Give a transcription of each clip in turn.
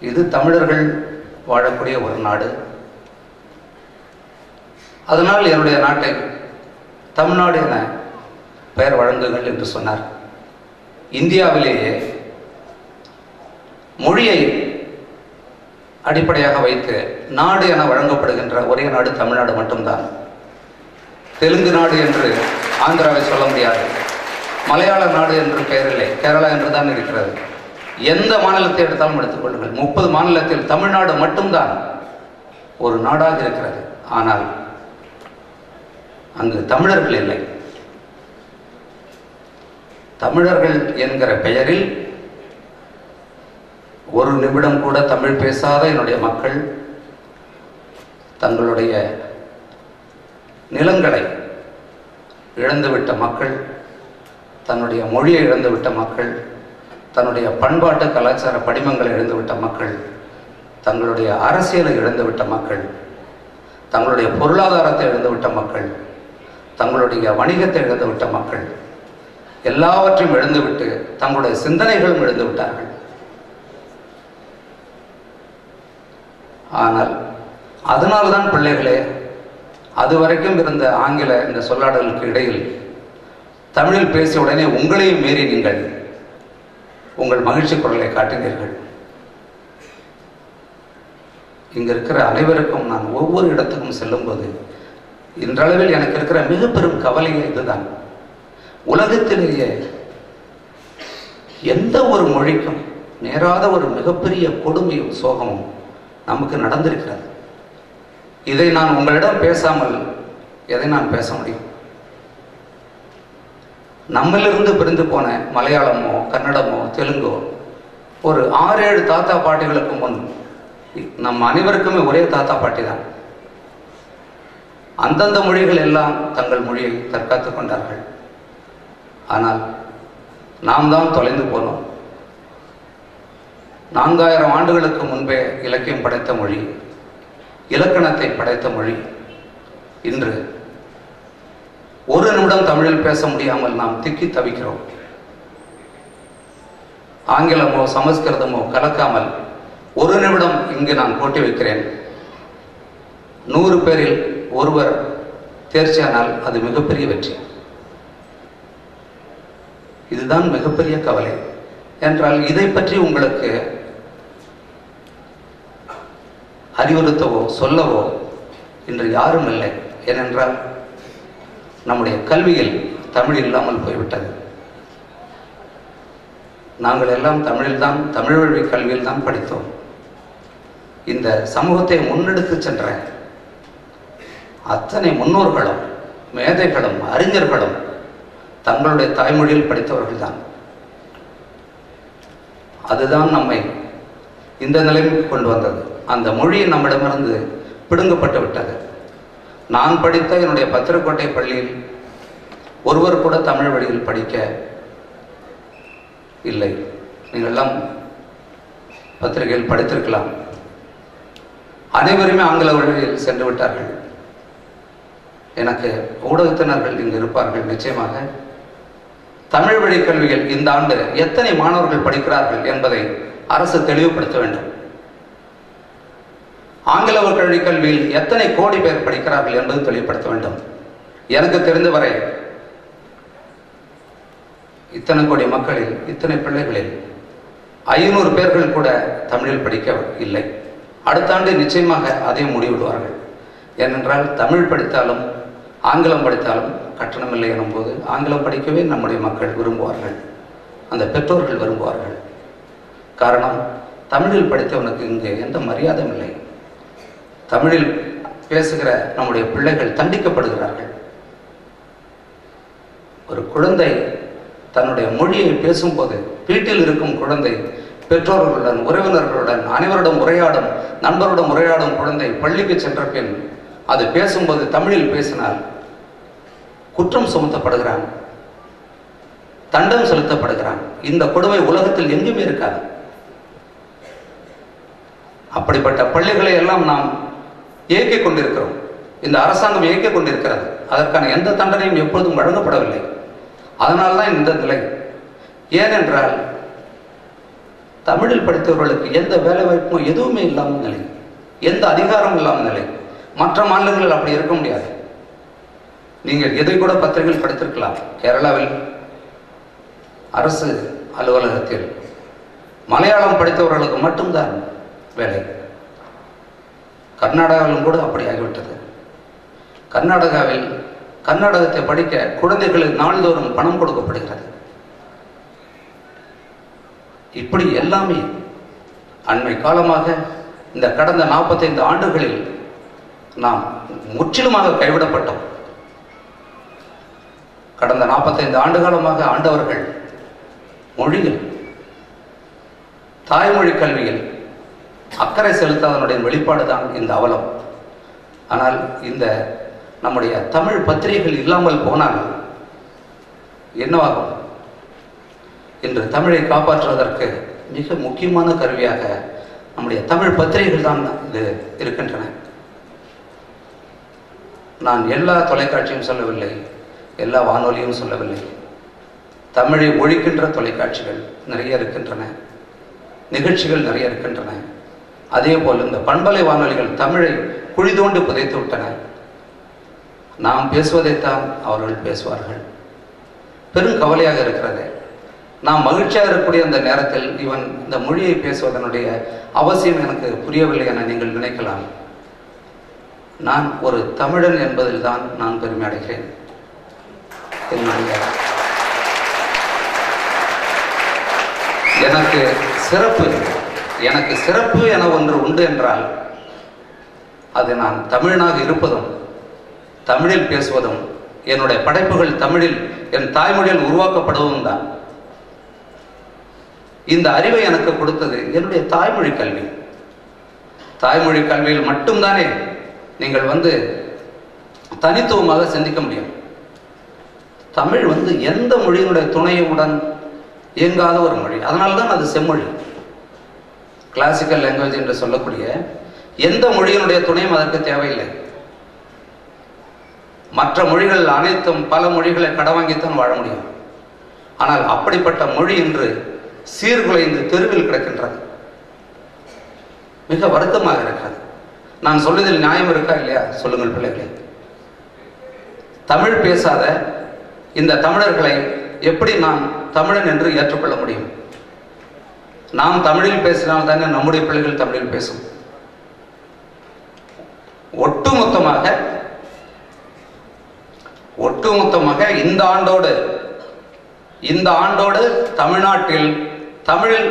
இது தமிழர்கள் வாழக்கூடிய ஒரு நாடு. அதனால் என்னுடைய நாட்டை தமிழ்நாடு என பெயர் வழங்குங்கள் என்று சொன்னார். இந்தியாவிலேயே மொழியை அடிப்படையாக வைத்து நாடு என வழங்கப்படுகின்ற ஒரே நாடு தமிழ்நாடு மட்டும்தான். தெலுங்கு நாடு என்று ஆந்திராவை சொல்ல முடியாது. மலையாள நாடு என்று பெயரில்லை. கேரளா என்று தான் இருக்கிறது. எந்த மாநிலத்தை எடுத்தாலும் எடுத்துக்கொள்ளுங்கள் முப்பது மாநிலத்தில் தமிழ்நாடு மட்டும்தான் ஒரு நாடாக இருக்கிறது. ஆனால் அங்கு தமிழர்கள் இல்லை. தமிழர்கள் என்கிற பெயரில் ஒரு நிமிடம் கூட தமிழ் பேசாத என்னுடைய மக்கள் தங்களுடைய நிலங்களை இழந்துவிட்ட மக்கள் தன்னுடைய மொழியை இழந்துவிட்ட மக்கள் தன்னுடைய பண்பாட்டு கலாச்சார படிமங்களை இழந்துவிட்ட மக்கள் தங்களுடைய அரசியலை இழந்துவிட்ட மக்கள் தங்களுடைய பொருளாதாரத்தை இழந்துவிட்ட மக்கள் தங்களுடைய வணிகத்தை இழந்துவிட்ட மக்கள் எல்லாவற்றையும் இழந்துவிட்டு தங்களுடைய சிந்தனைகளும் இழந்து விட்டார்கள் ஆனால் அதனால்தான் பிள்ளைகளே அதுவரைக்கும் இருந்த ஆங்கில இந்த சொல்லாடலுக்கு இடையில் தமிழில் பேசிய உடனே உங்களையும் மீறி நீங்கள் உங்கள் மகிழ்ச்சி குரலை காட்டினீர்கள் இங்க இருக்கிற அனைவருக்கும் நான் ஒவ்வொரு இடத்துக்கும் செல்லும்போது இன்றளவில் எனக்கு இருக்கிற மிக பெரும் கவலையே இதுதான். உலகத்திலேயே எந்த ஒரு மொழிக்கும் நேராத ஒரு மிகப்பெரிய கொடுமையும் சோகமும் நமக்கு நடந்திருக்கிறது. இதை நான் உங்களிடம் பேசாமல் எதை நான் பேச முடியும்? நம்மிலிருந்து பிரிந்து போன மலையாளமோ கன்னடமோ தெலுங்கோ ஒரு ஆறு ஏழு தாத்தா பாட்டிகளுக்கு முன் நம் அனைவருக்குமே ஒரே தாத்தா பாட்டி தான். அந்தந்த மொழிகள் எல்லாம் தங்கள் மொழியை தற்காத்து கொண்டார்கள். ஆனால் நாம் தான் தொலைந்து போனோம். நான்காயிரம் ஆண்டுகளுக்கு முன்பே இலக்கியம் படைத்த மொழி இலக்கணத்தை படைத்த மொழி இன்று ஒரு நிமிடம் தமிழில் பேச முடியாமல் நாம் திக்கி தவிக்கிறோம். ஆங்கிலமோ சமஸ்கிருதமோ கலக்காமல் ஒரு நிமிடம் இங்கு நான் போட்டி வைக்கிறேன். நூறு பேரில் ஒருவர் தேர்ச்சியானால் அது மிகப்பெரிய வெற்றி. இதுதான் மிகப்பெரிய கவலை. என்றால் இதை பற்றி உங்களுக்கு அறிவுறுத்தவோ சொல்லவோ இன்று யாரும் இல்லை. ஏனென்றால் நம்முடைய கல்வியில் தமிழ் இல்லாமல் போய்விட்டது. நாங்கள் எல்லாம் தமிழில்தான் தமிழ் வழி கல்வியில் தான் படித்தோம். இந்த சமூகத்தை முன்னெடுத்து சென்ற அத்தனை முன்னோர்களும் மேதைகளும் அறிஞர்களும் தங்களுடைய தாய்மொழியில் படித்தவர்கள்தான். அதுதான் நம்மை இந்த நிலைமைக்கு கொண்டு வந்தது. அந்த மொழி நம்மிடமிருந்து பிடுங்கப்பட்டு விட்டது. நான் படித்த என்னுடைய பத்திரக்கோட்டை பள்ளியில் ஒருவர் கூட தமிழ் வழியில் படிக்க இல்லை. நீங்கள் எல்லாம் பத்திரிகையில் படித்திருக்கலாம். அனைவருமே ஆங்கில வழியில் சென்று விட்டார்கள். எனக்கு ஊடகத்தினர்கள் இங்கு இருப்பார்கள் நிச்சயமாக. தமிழ் வழி கல்வியில் இந்த ஆண்டு எத்தனை மாணவர்கள் படிக்கிறார்கள் என்பதை அரசு தெளிவுபடுத்த வேண்டும். ஆங்கில வழி கல்வியில் எத்தனை கோடி பேர் படிக்கிறார்கள் என்பது தெளிவுபடுத்த வேண்டும். எனக்கு தெரிந்தவரை இத்தனை கோடி மக்களில் இத்தனை பிள்ளைகளில் ஐநூறு பேர்கள் கூட தமிழில் படிக்க இல்லை. அடுத்த ஆண்டு நிச்சயமாக அதையும் முடிவிடுவார்கள். ஏனென்றால் தமிழ் படித்தாலும் ஆங்கிலம் படித்தாலும் கட்டணம் இல்லை எனும்போது ஆங்கிலம் படிக்கவே நம்முடைய மக்கள் விரும்புவார்கள். அந்த பெற்றோர்கள் விரும்புவார்கள். காரணம் தமிழில் படித்தவனுக்கு இங்கே எந்த மரியாதையும் இல்லை. தமிழில் பேசுகிற நம்முடைய பிள்ளைகள் தண்டிக்கப்படுகிறார்கள். ஒரு குழந்தை தன்னுடைய மொழியை பேசும்போது வீட்டில் இருக்கும் குழந்தை பெற்றோர்களுடன் உறவினர்களுடன் அனைவரிடம் உரையாடும் நண்பருடன் உரையாடும் குழந்தை பள்ளிக்கு சென்ற பின் அது பேசும்போது தமிழில் பேசினால் குற்றம் சுமத்தப்படுகிறான் தண்டம் செலுத்தப்படுகிறான். இந்த கொடுமை உலகத்தில் எங்குமே இருக்காது. அப்படிப்பட்ட பள்ளிகளை எல்லாம் நாம் இயக்கிக் கொண்டிருக்கிறோம். இந்த அரசாங்கம் இயக்கிக் கொண்டிருக்கிறது. அதற்கான எந்த தண்டனையும் எப்பொழுதும் வழங்கப்படவில்லை. அதனால்தான் இந்த நிலை. ஏனென்றால் தமிழில் படித்தவர்களுக்கு எந்த வேலைவாய்ப்பும் எதுவுமே இல்லாமல் நிலை. எந்த அதிகாரமும் இல்லாமல் நிலை. மற்ற மாநிலங்களில் அப்படி இருக்க முடியாது. நீங்கள் எதை கூட பத்திரிகையில் படித்திருக்கலாம். கேரளாவில் அரசு அலுவலகத்தில் மலையாளம் படித்தவர்களுக்கு மட்டும்தான் வேலை. கர்நாடகாவிலும் கூட அப்படி ஆகிவிட்டது. கர்நாடகாவில் கர்நாடகத்தை படிக்க குழந்தைகளுக்கு நாள்தோறும் பணம் கொடுக்கப்படுகிறது. இப்படி எல்லாமே அண்மை காலமாக இந்த கடந்த நாற்பத்தைந்து ஆண்டுகளில் நாம் முற்றிலுமாக கைவிடப்பட்டோம். கடந்த நாற்பத்தைந்து ஆண்டு காலமாக ஆண்டவர்கள் மொழியில் தாய்மொழி கல்வியில் அக்கறை செலுத்தாதனுடைய வெளிப்பாடு தான் இந்த அவலம். ஆனால் இந்த நம்முடைய தமிழ் பத்திரிகைகள் இல்லாமல் போனால் என்னவாகும்? இன்று தமிழை காப்பாற்றுவதற்கு மிக முக்கியமான கருவியாக நம்முடைய தமிழ் பத்திரிகைகள் தான் இது இருக்கின்றன. நான் எல்லா தொலைக்காட்சியும் சொல்லவில்லை எல்லா வானொலியும் சொல்லவில்லை. தமிழை ஒழிக்கின்ற தொலைக்காட்சிகள் நிறைய இருக்கின்றன நிகழ்ச்சிகள் நிறைய இருக்கின்றன. அதே போல் இந்த பண்பலை வானொலிகள் தமிழை குழி தோண்டு புதைத்து விட்டன. நாம் பேசுவதைத்தான் அவர்கள் பேசுவார்கள். பெரும் கவலையாக இருக்கிறது. நாம் மகிழ்ச்சியாக இருக்கக்கூடிய அந்த நேரத்தில் இவன் இந்த மொழியை பேசுவதனுடைய அவசியம் எனக்கு புரியவில்லை என நீங்கள் நினைக்கலாம். நான் ஒரு தமிழன் என்பதில் தான் நான் பெருமை அடைகிறேன். என்னுடைய எனக்கு சிறப்பு எனக்கு சிறப்பு என ஒன்று உண்டு என்றால் அது நான் தமிழனாக இருப்பதும் தமிழில் பேசுவதும் என்னுடைய படைப்புகள் தமிழில் என் தாய்மொழியில் உருவாக்கப்படுவதும் தான். இந்த அறிவை எனக்கு கொடுத்தது என்னுடைய தாய்மொழி கல்வி. தாய்மொழி கல்வியில் மட்டும்தானே நீங்கள் வந்து தனித்துவமாக சிந்திக்க முடியும். தமிழ் வந்து எந்த மொழியினுடைய துணையுடன் இயங்காத ஒரு மொழி. அதனால்தான் அது செம்மொழி. கிளாசிக்கல் லாங்குவேஜ் என்று சொல்லக்கூடிய எந்த மொழியினுடைய துணையும் அதற்கு தேவையில்லை. மற்ற மொழிகள் அனைத்தும் பல மொழிகளை கடவாங்கித்தான் வாழ முடியும். ஆனால் அப்படிப்பட்ட மொழி இன்று சீர்குலைந்து தெருவில் கிடக்கின்றது. மிக வருத்தமாக இருக்கிறது. நான் சொல்வதில் நியாயம் இருக்கா இல்லையா? சொல்லுங்கள் பிள்ளைகளே. தமிழ் பேசாத இந்த தமிழர்களை எப்படி நான் தமிழன் என்று ஏற்றுக்கொள்ள முடியும்? நாம் தமிழில் பேசினால் தானே நம்முடைய பிள்ளைகள் தமிழில் பேசும். ஒட்டுமொத்தமாக ஒட்டுமொத்தமாக இந்த ஆண்டோடு இந்த ஆண்டோடு தமிழ்நாட்டில் தமிழில்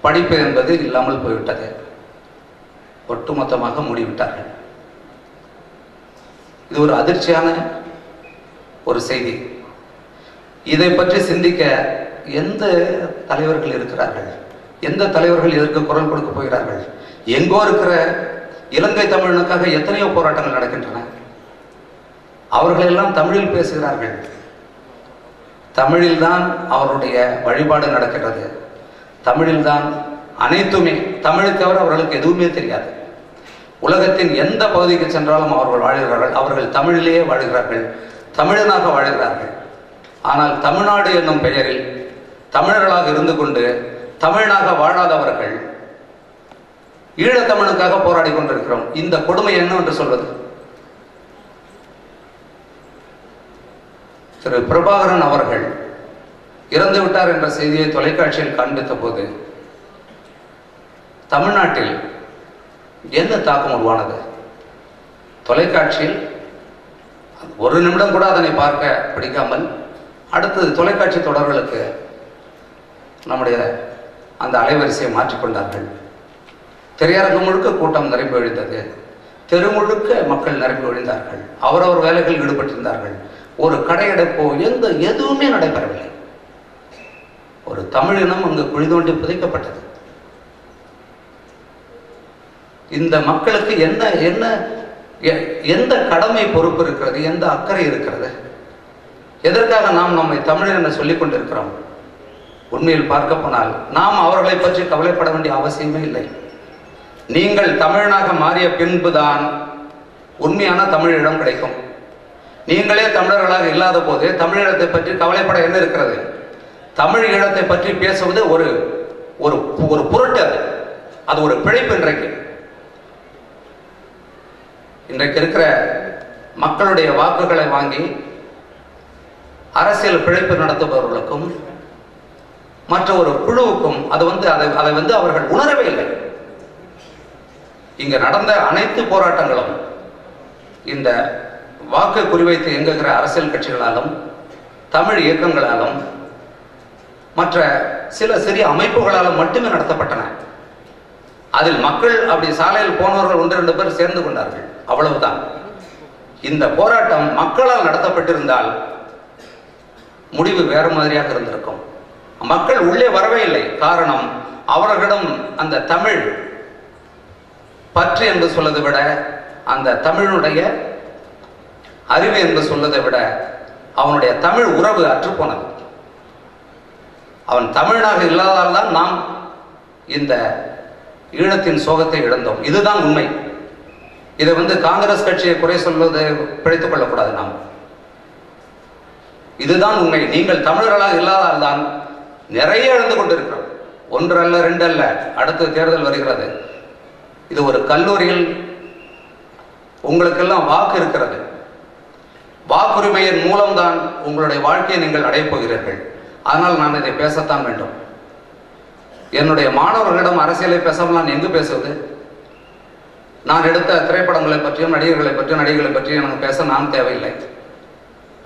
படிப்பு என்பது இல்லாமல் போய்விட்டது. ஒட்டுமொத்தமாக மூடிவிட்டார்கள். இது ஒரு அதிர்ச்சியான ஒரு செய்தி. இதை பற்றி சிந்திக்க எந்த தலைவர்கள் இருக்கிறார்கள்? எந்த தலைவர்கள் இதற்கு குரல் கொடுக்க போகிறார்கள்? எங்கோ இருக்கிற இலங்கை தமிழனுக்காக எத்தனையோ போராட்டங்கள் நடக்கின்றன. அவர்களெல்லாம் தமிழில் பேசுகிறார்கள். தமிழில்தான் அவருடைய வழிபாடு நடக்கிறது தமிழில்தான் அனைத்துமே தமிழை தவிர அவர்களுக்கு எதுவுமே தெரியாது. உலகத்தின் எந்த பகுதிக்கு சென்றாலும் அவர்கள் வாழ்கிறார்கள். அவர்கள் தமிழிலேயே வாழ்கிறார்கள். தமிழனாக வாழ்கிறார்கள். ஆனால் தமிழ்நாடு என்னும் பெயரில் தமிழர்களாக இருந்து கொண்டு தமிழனாக வாழாதவர்கள் ஈழத்தமிழுக்காக போராடி கொண்டிருக்கிறோம். இந்த கொடுமை என்ன என்று சொல்வது? திரு பிரபாகரன் அவர்கள் இறந்து விட்டார் என்ற செய்தியை தொலைக்காட்சியில் காண்பித்த போது தமிழ்நாட்டில் என்ன தாக்கம் உருவானது? தொலைக்காட்சியில் ஒரு நிமிடம் கூட அதனை பார்க்க பிடிக்காமல் அடுத்தது தொலைக்காட்சி தொடர்களுக்கு நம்முடைய அந்த அலைவரிசையை மாற்றிக்கொண்டார்கள். திரையரங்கம் முழுக்க கூட்டம் நிரம்பி ஒழிந்தது தெரு முழுக்க மக்கள் நிரம்பி ஒழிந்தார்கள் அவரவர் வேலைகளில் ஈடுபட்டிருந்தார்கள். ஒரு கடையடைப்போ எந்த எதுவுமே நடைபெறவில்லை. ஒரு தமிழினம் அங்கு குழிதோண்டி புதைக்கப்பட்டது. இந்த மக்களுக்கு என்ன என்ன எ- எந்த கடமை பொறுப்பு இருக்கிறது? எந்த அக்கறை இருக்கிறது? எதற்காக நாம் நம்மை தமிழர் என சொல்லிக் கொண்டிருக்கிறோம்? உண்மையில் பார்க்க போனால் நாம் அவர்களை பற்றி கவலைப்பட வேண்டிய அவசியமே இல்லை. நீங்கள் தமிழனாக மாறிய பின்புதான் உண்மையான தமிழிடம் கிடைக்கும். நீங்களே தமிழர்களாக இல்லாத போது தமிழீழத்தை பற்றி கவலைப்பட என்ன இருக்கிறது? தமிழ் ஈழத்தை பற்றி பேசுவது ஒரு ஒரு ஒரு பொருட்டு அது. அது ஒரு பிழைப்பு இன்றைக்கு. இன்றைக்கு இருக்கிற மக்களுடைய வாக்குகளை வாங்கி அரசியல் பிழைப்பு நடத்துபவர்களுக்கும் மற்ற ஒரு குழுவுக்கும் அது வந்து அதை அதை வந்து அவர்கள் உணரவே இல்லை. இங்க நடந்த அனைத்து போராட்டங்களும் இந்த வாக்கு குறிவைத்து இயங்குகிற அரசியல் கட்சிகளாலும் தமிழ் இயக்கங்களாலும் மற்ற சில சிறிய அமைப்புகளாலும் மட்டுமே நடத்தப்பட்டன. அதில் மக்கள் அப்படி சாலையில் போனவர்கள் ஒன்று ரெண்டு பேர் சேர்ந்து கொண்டார்கள். அவ்வளவுதான். இந்த போராட்டம் மக்களால் நடத்தப்பட்டிருந்தால் முடிவு வேறு மாதிரியாக இருந்திருக்கும். மக்கள் உள்ளே வரவே இல்லை. காரணம் அவர்களிடம் அந்த தமிழ் பற்று என்று சொல்வதை விட அந்த தமிழுடைய அறிவு என்று சொல்வதை விட அவனுடைய தமிழ் உறவு அற்றுப்போனது அவன் தமிழனாக இல்லாதால் தான் நாம் இந்த ஈழத்தின் சோகத்தை இழந்தோம். இதுதான் உண்மை. இதை வந்து காங்கிரஸ் கட்சியை குறை சொல்வதை பிழைத்துக் கொள்ளக்கூடாது நாம். இதுதான் உண்மை. நீங்கள் தமிழர்களாக இல்லாதால் தான் நிறைய இழந்து கொண்டிருக்கிறோம். ஒன்று அல்ல ரெண்டு அல்ல அடுத்த தேர்தல் வருகிறது. இது ஒரு கல்லூரியில் உங்களுக்கெல்லாம் வாக்கு இருக்கிறது. வாக்குரிமையின் மூலம்தான் உங்களுடைய வாழ்க்கையை நீங்கள் அடையப் போகிறீர்கள். ஆனால் நான் இதை பேசத்தான் வேண்டும். என்னுடைய மாணவர்களிடம் அரசியலை பேசாமல் நான் எங்கு பேசுவது? நான் எடுத்த திரைப்படங்களை பற்றியும் நடிகர்களை பற்றியும் நடிகர்களை பற்றியும் எனக்கு பேச நான் தேவையில்லை.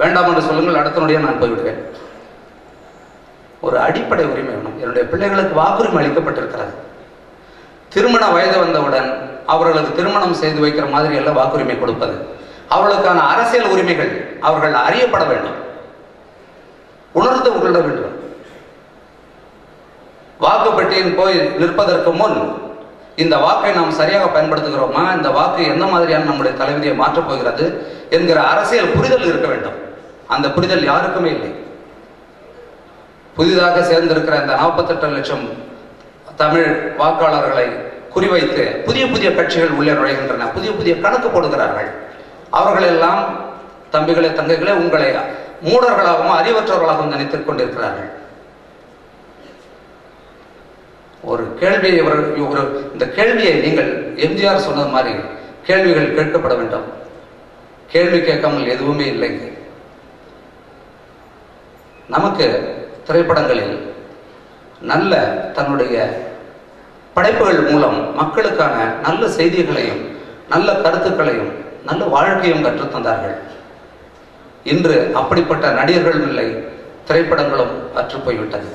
வேண்டாம் என்று சொல்லுங்கள் அடுத்தனுடைய நான் போய்விடுவேன். ஒரு அடிப்படை உரிமை வேணும். என்னுடைய பிள்ளைகளுக்கு வாக்குரிமை அளிக்கப்பட்டிருக்கிறது. திருமண வயது வந்தவுடன் அவர்களுக்கு திருமணம் செய்து வைக்கிற மாதிரி எல்லாம் வாக்குரிமை கொடுப்பது. அவர்களுக்கான அரசியல் உரிமைகள் அவர்கள் அறியப்பட வேண்டும். உணர்ந்து உள்ள வேண்டும். வாக்குப்பெட்டியின் போய் நிற்பதற்கு முன் இந்த வாக்கை நாம் சரியாக பயன்படுத்துகிறோமா? இந்த வாக்கு என்ன மாதிரியான நம்முடைய தலைவிதியை மாற்றப் போகிறது என்கிற அரசியல் புரிதல் இருக்க வேண்டும். அந்த புரிதல் யாருக்குமே இல்லை. புதிதாக சேர்ந்திருக்கிற அந்த நாற்பத்தெட்டு லட்சம் தமிழ் வாக்காளர்களை குறிவைத்து புதிய புதிய கட்சிகள் உள்ளே நுழைகின்றன. புதிய புதிய கணக்கு போடுகிறார்கள். அவர்களெல்லாம் தம்பிகளே தங்கைகளே உங்களை மூடர்களாகவும் அறிவற்றவர்களாகவும் நினைத்துக் கொண்டிருக்கிறார்கள். ஒரு கேள்வியை ஒரு இந்த கேள்வியை நீங்கள் எம்ஜிஆர் சொன்னது மாதிரி கேள்விகள் கேட்கப்பட வேண்டும். கேள்வி கேட்காமல் எதுவுமே இல்லைங்க நமக்கு திரைப்படங்களில் நல்ல தன்னுடைய படைப்புகள் மூலம் மக்களுக்கான நல்ல செய்திகளையும் நல்ல கருத்துக்களையும் நல்ல வாழ்க்கையும் கற்றுத்தந்தார்கள். இன்று அப்படிப்பட்ட நடிகர்கள் இல்லை திரைப்படங்களும் அற்றுப் போய்விட்டது.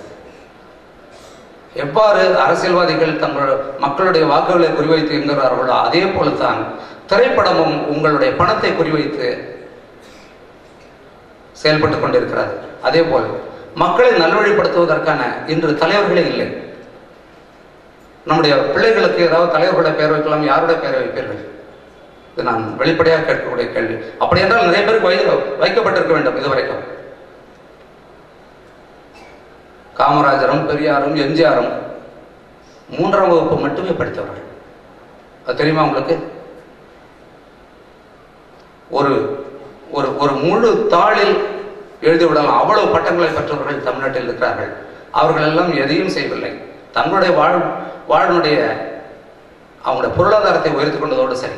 எவ்வாறு அரசியல்வாதிகள் தங்கள் மக்களுடைய வாக்குகளை குறிவைத்து என்கிறார்களோ அதே போலத்தான் திரைப்படமும் உங்களுடைய பணத்தை குறிவைத்து செயல்பட்டு கொண்டிருக்கிறது அதே போல் மக்களை நல்வழிப்படுத்துவதற்கான இன்று தலைவர்களே இல்லை. நம்முடைய பிள்ளைகளுக்கு ஏதாவது தலைவர்களை பெயர் வைக்கலாம் யாருடைய பெயர் வைப்பீர்கள்? இது நான் வெளிப்படையாக கேட்கக்கூடிய கேள்வி. அப்படி என்றால் நிறைய பேருக்கு வயது வைக்கப்பட்டிருக்க வேண்டும் இதுவரைக்கும். காமராஜரும் பெரியாரும் எம்ஜிஆரும் மூன்றாம் வகுப்பு மட்டுமே படித்தவர்கள். அது தெரியுமா உங்களுக்கு? ஒரு ஒரு ஒரு முழு தாளில் எழுதிவிடலாம். அவ்வளவு பட்டங்களை பெற்றவர்கள் தமிழ்நாட்டில் இருக்கிறார்கள். அவர்கள் எல்லாம் எதையும் செய்யவில்லை. தங்களுடைய வாழ் வாழ்னுடைய அவங்களுடைய பொருளாதாரத்தை உயர்த்தி கொண்டதோடு சரி.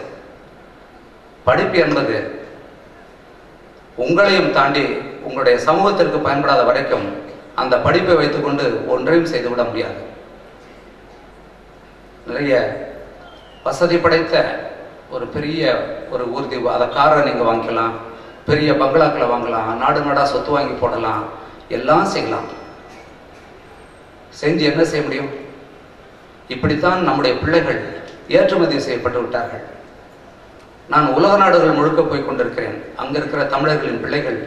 படிப்பு என்பது உங்களையும் தாண்டி உங்களுடைய சமூகத்திற்கு பயன்படாத வரைக்கும் அந்த படிப்பை வைத்துக்கொண்டு ஒன்றையும் செய்துவிட முடியாது. நிறைய வசதி படைத்த ஒரு பெரிய ஒரு ஊர்தி அதை காரை நீங்கள் வாங்கிக்கலாம். பெரிய பங்களாக்களை வாங்கலாம் நாடு நாடா சொத்து வாங்கி போடலாம் எல்லாம் செய்யலாம். செஞ்சு என்ன செய்ய முடியும்? இப்படித்தான் நம்முடைய பிள்ளைகள் ஏற்றுமதி செய்யப்பட்டு விட்டார்கள். நான் உலக நாடுகள் முழுக்க போய் கொண்டிருக்கிறேன். அங்க இருக்கிற தமிழர்களின் பிள்ளைகள்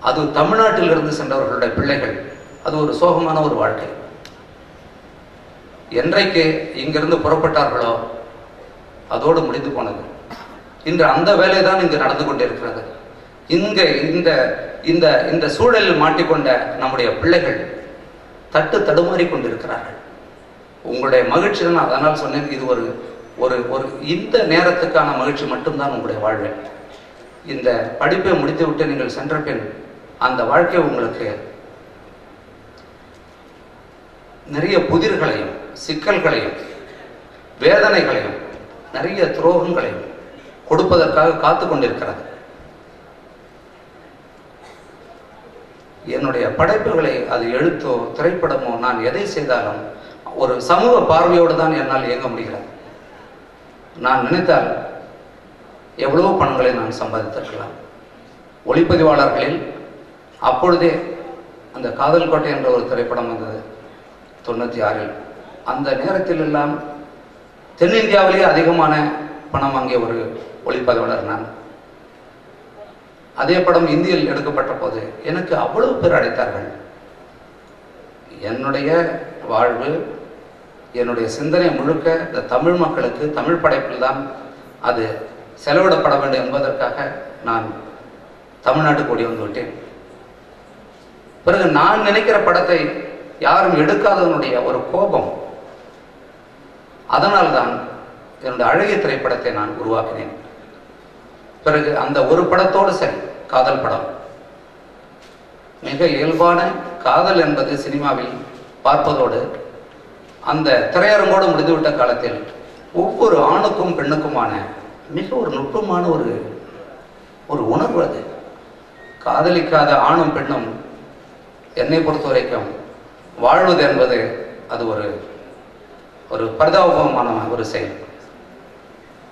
அது தமிழ்நாட்டிலிருந்து சென்றவர்களுடைய பிள்ளைகள். அது ஒரு சோகமான ஒரு வாழ்க்கை. என்றைக்கு இங்கிருந்து புறப்பட்டார்களோ அதோடு முடிந்து போனது. இன்று அந்த வேலை தான் இங்கு நடந்து கொண்டிருக்கிறது. இங்க இந்த இந்த இந்த சூழலில் மாட்டிக்கொண்ட நம்முடைய பிள்ளைகள் தட்டு தடுமாறி கொண்டிருக்கிறார்கள். உங்களுடைய மகிழ்ச்சி நான் அதனால் சொன்னேன் இது ஒரு ஒரு ஒரு இந்த நேரத்துக்கான மகிழ்ச்சி மட்டும்தான் உங்களுடைய வாழ்வு. இந்த படிப்பை முடித்துவிட்டு நீங்கள் சென்ற பின் அந்த வாழ்க்கை உங்களுக்கு நிறைய புதிர்களையும் சிக்கல்களையும் வேதனைகளையும் நிறைய துரோகங்களையும் கொடுப்பதற்காக காத்து கொண்டிருக்கிறது என்னுடைய படைப்புகளை அது எழுத்தோ திரைப்படமோ நான் எதை செய்தாலும் ஒரு சமூக பார்வையோடு தான் என்னால் இயங்க முடிகிறது. நான் நினைத்தால் எவ்வளவோ பணங்களை நான் சம்பாதித்திருக்கலாம். ஒளிப்பதிவாளர்களில் அப்பொழுதே அந்த காதல் கோட்டை என்ற ஒரு திரைப்படம் வந்தது தொண்ணூற்றி ஆறில் அந்த நேரத்தில் எல்லாம் தென்னிந்தியாவிலேயே அதிகமான பணம் வாங்கிய ஒரு ஒளிப்பதிவாளர் நான். அதே படம் இந்தியில் எடுக்கப்பட்ட போது எனக்கு அவ்வளவு பேர் அடைத்தார்கள் என்னுடைய வாழ்வு என்னுடைய சிந்தனை முழுக்க இந்த தமிழ் மக்களுக்கு தமிழ் படைப்பில் தான் அது செலவிடப்பட வேண்டும் என்பதற்காக நான் தமிழ்நாட்டுக்கு ஓடி வந்து விட்டேன். பிறகு நான் நினைக்கிற படத்தை யாரும் எடுக்காதவனுடைய ஒரு கோபம் அதனால்தான் என்னுடைய அழகிய திரைப்படத்தை நான் உருவாக்கினேன். பிறகு அந்த ஒரு படத்தோடு சரி காதல் படம். மிக இயல்பான காதல் என்பது சினிமாவில் பார்ப்பதோடு அந்த திரையரங்கோடு முடிந்துவிட்ட காலத்தில் ஒவ்வொரு ஆணுக்கும் பெண்ணுக்குமான மிக ஒரு நுட்பமான ஒரு ஒரு உணர்வு அது. காதலிக்காத ஆணும் பெண்ணும் என்னை பொறுத்த வரைக்கும் வாழ்வது என்பது அது ஒரு ஒரு பரிதாபமான ஒரு செயல்.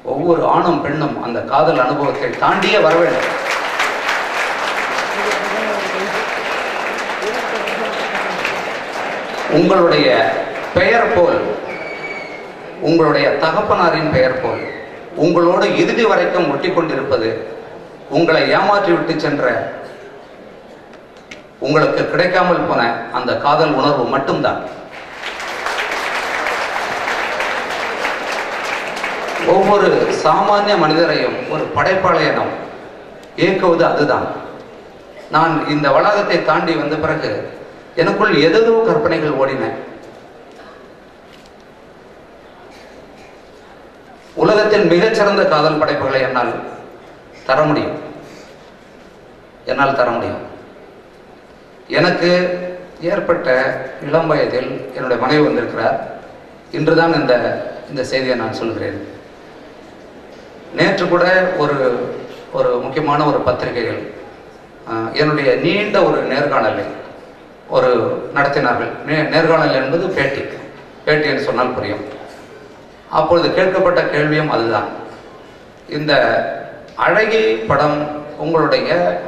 ஒவ்வொரு ஆணும் பெண்ணும் அந்த காதல் அனுபவத்தை தாண்டியே வர வேண்டும். உங்களுடைய பெயர் போல் உங்களுடைய தகப்பனாரின் பெயர் போல் உங்களோடு இறுதி வரைக்கும் ஒட்டி கொண்டிருப்பது உங்களை ஏமாற்றி விட்டு சென்ற உங்களுக்கு கிடைக்காமல் போன அந்த காதல் உணர்வு மட்டும்தான். ஒவ்வொரு சாமானிய மனிதரையும் ஒரு படைப்பாளையனம் இயக்குவது அதுதான். நான் இந்த வளாகத்தை தாண்டி வந்த பிறகு எனக்குள் எதோ கற்பனைகள் ஓடின. உலகத்தின் மிகச்சிறந்த காதல் படைப்புகளை என்னால் தர முடியும். என்னால் தர முடியும். எனக்கு ஏற்பட்ட இளம் வயதில் என்னுடைய மனைவி வந்திருக்கிறார். இன்றுதான் இந்த இந்த செய்தியை நான் சொல்கிறேன். நேற்று கூட ஒரு ஒரு முக்கியமான ஒரு பத்திரிகைகள் என்னுடைய நீண்ட ஒரு நேர்காணலை ஒரு நடத்தினார்கள். நே நேர்காணல் என்பது பேட்டி. பேட்டி என்று சொன்னால் புரியும். அப்பொழுது கேட்கப்பட்ட கேள்வியும் அதுதான். இந்த அழகி படம் உங்களுடைய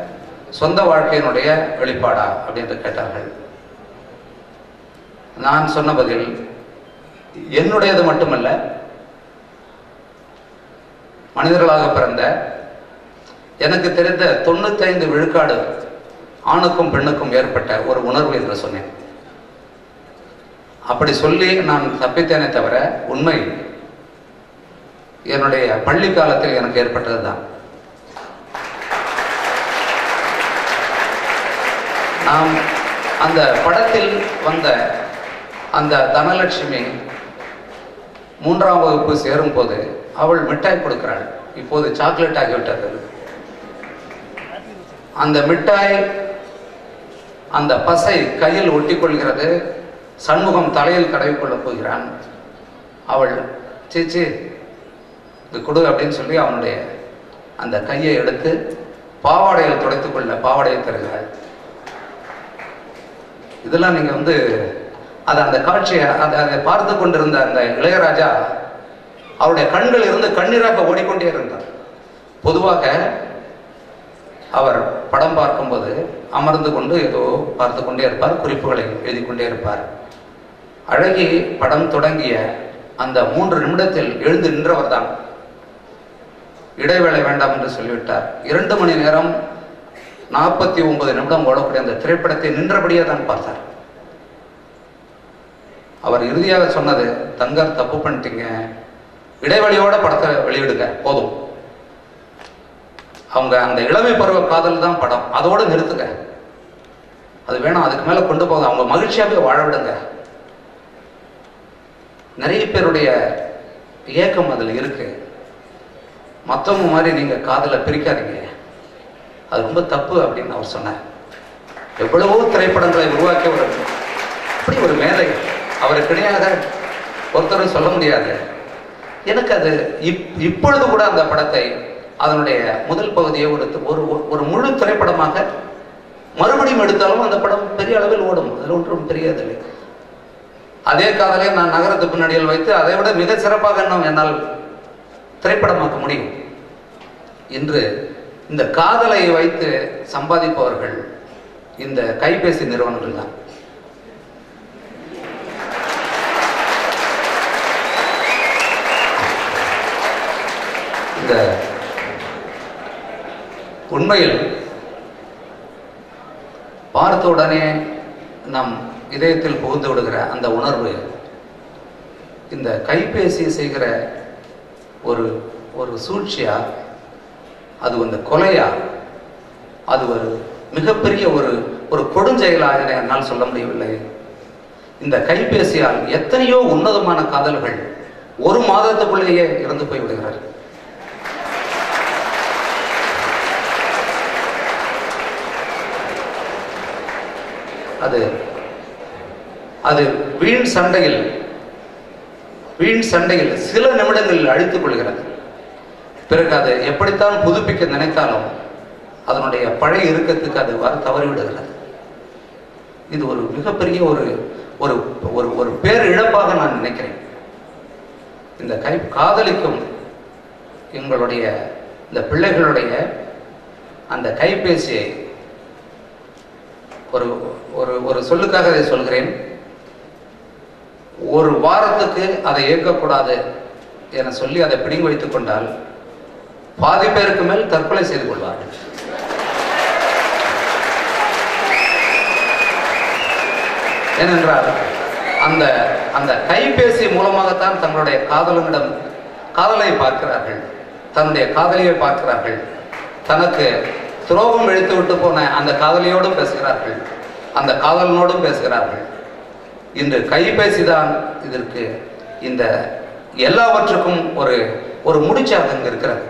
சொந்த வாழ்க்கையினுடைய வெளிப்பாடா அப்படின்னு கேட்டார்கள். நான் சொன்ன பதில் என்னுடையது மட்டுமல்ல மனிதர்களாக பிறந்த எனக்கு தெரிந்த தொண்ணூத்தைந்து விழுக்காடு ஆணுக்கும் பெண்ணுக்கும் ஏற்பட்ட ஒரு உணர்வு என்று சொன்னேன். அப்படி சொல்லி நான் தப்பித்தேனே தவிர உண்மை என்னுடைய பள்ளி காலத்தில் எனக்கு ஏற்பட்டதுதான் நாம் அந்த படத்தில் வந்த அந்த தனலட்சுமி மூன்றாம் வகுப்பு சேரும் போது அவள் மிட்டாய் கொடுக்கிறாள். இப்போது சாக்லேட் ஆகிவிட்டது அந்த மிட்டாய் அந்த பசை கையில் ஒட்டிக்கொள்கிறது. சண்முகம் தலையில் தடவிக்கொள்ளப் போகிறான். அவள் சீச்சி இது கொடு அப்படின்னு சொல்லி அவனுடைய அந்த கையை எடுத்து பாவாடையில் துடைத்துக் கொள்ள பாவாடையை தருகிறாள். இதெல்லாம் நீங்கள் வந்து அதை அந்த காட்சியை அதை அதை பார்த்து கொண்டிருந்த அந்த இளையராஜா அவருடைய கண்கள் இருந்து கண்ணீராக ஓடிக்கொண்டே இருந்தார். பொதுவாக அவர் படம் பார்க்கும்போது அமர்ந்து கொண்டு ஏதோ பார்த்து கொண்டே இருப்பார் குறிப்புகளை எழுதி கொண்டே இருப்பார். அழகி படம் தொடங்கிய அந்த மூன்று நிமிடத்தில் எழுந்து நின்றவர் தான் இடைவேளை வேண்டாம் என்று சொல்லிவிட்டார். இரண்டு மணி நேரம் நாற்பத்தி ஒன்பது நிமிடம் ஓடக்கூடிய அந்த திரைப்படத்தை நின்றபடியே தான் பார்த்தார். அவர் இறுதியாக சொன்னது தங்கர் தப்பு பண்ணிட்டீங்க இடைவெளியோட படத்தை வெளியிடுங்க போதும். அவங்க அந்த இளமை பருவ காதல் தான் படம். அதோட நிறுத்துங்க. அது வேணாம் அதுக்கு மேலே கொண்டு போக அவங்க மகிழ்ச்சியாகவே வாழ விடுங்க. நிறைய பேருடைய ஏக்கம் அதில் இருக்கு. மற்றவங்க மாதிரி நீங்கள் காதலை பிரிக்காதீங்க. அது ரொம்ப தப்பு அப்படின்னு அவர் சொன்னார். எவ்வளவோ திரைப்படங்களை உருவாக்கிய ஒரு அப்படி ஒரு மேதை. அவருக்கு இணையாக ஒருத்தரும் சொல்ல முடியாது. எனக்கு அது இப் இப்பொழுது கூட அந்த படத்தை அதனுடைய முதல் பகுதியை ஒரு ஒரு ஒரு முழு திரைப்படமாக மறுபடியும் எடுத்தாலும் அந்த படம் பெரிய அளவில் ஓடும். அதில் ஒன்றும் பெரியதில்லை அதே காதலை நான் நகரத்து பின்னணியில் வைத்து அதை விட மிக சிறப்பாக இன்னும் என்னால் திரைப்படமாக்க முடியும். இன்று இந்த காதலை வைத்து சம்பாதிப்பவர்கள் இந்த கைபேசி நிறுவனங்கள் தான். இந்த உண்மையில் பார்த்த உடனே நம் இதயத்தில் புகுந்து விடுகிற அந்த உணர்வு இந்த கைபேசி செய்கிற ஒரு ஒரு சூழ்ச்சியா அது வந்து கொலையா அது ஒரு மிகப்பெரிய ஒரு ஒரு கொடுஞ்செயலா என என்னால் சொல்ல முடியவில்லை. இந்த கைபேசியால் எத்தனையோ உன்னதமான காதல்கள் ஒரு மாதத்துக்குள்ளேயே இறந்து போய் அது அது வீண் சண்டையில் வீண் சண்டையில் சில நிமிடங்களில் அழித்துக் கொள்கிறது. பிறகு அதை எப்படித்தான் புதுப்பிக்க நினைத்தாலும் அதனுடைய பழைய இறுக்கத்துக்கு அது வர தவறிவிடுகிறது. இது ஒரு மிகப்பெரிய ஒரு ஒரு ஒரு ஒரு பேர் இழப்பாக நான் நினைக்கிறேன். இந்த கை காதலிக்கும் எங்களுடைய இந்த பிள்ளைகளுடைய அந்த கைபேசியை ஒரு ஒரு ஒரு சொல்லுக்காக இதை சொல்கிறேன். ஒரு வாரத்துக்கு அதை இயக்கக்கூடாது என சொல்லி அதை பிடிங்கி வைத்துக் கொண்டால் பாதி பேருக்கு மேல் தற்கொலை செய்து கொள்வார்கள். ஏனென்றால் அந்த அந்த கைபேசி மூலமாகத்தான் தங்களுடைய காதலனிடம் காதலை பார்க்கிறார்கள். தன்னுடைய காதலியை பார்க்கிறார்கள். தனக்கு துரோகம் இழுத்து விட்டு போன அந்த காதலியோடும் பேசுகிறார்கள். அந்த காதலனோடும் பேசுகிறார்கள். இன்று கைபேசி தான் இதற்கு இந்த எல்லாவற்றுக்கும் ஒரு ஒரு முடிச்சாக இருக்கிறது.